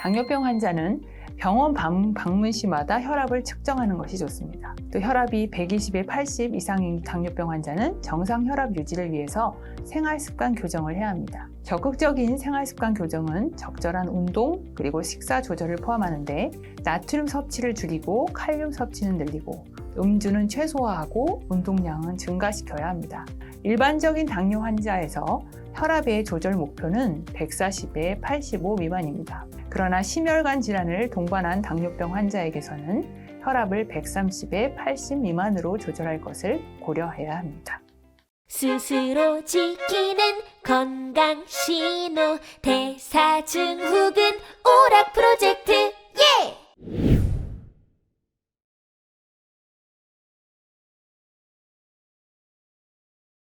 당뇨병 환자는 병원 방- 방문 시마다 혈압을 측정하는 것이 좋습니다. 또 혈압이 120에 80 이상인 당뇨병 환자는 정상 혈압 유지를 위해서 생활 습관 교정을 해야 합니다. 적극적인 생활 습관 교정은 적절한 운동 그리고 식사 조절을 포함하는데 나트륨 섭취를 줄이고 칼륨 섭취는 늘리고 음주는 최소화하고 운동량은 증가시켜야 합니다. 일반적인 당뇨 환자에서 혈압의 조절 목표는 140에 85 미만입니다. 그러나 심혈관 질환을 동반한 당뇨병 환자에게서는 혈압을 130에 80 미만으로 조절할 것을 고려해야 합니다. 스스로 지키는 건강 신호 대사증 후군 오락 프로젝트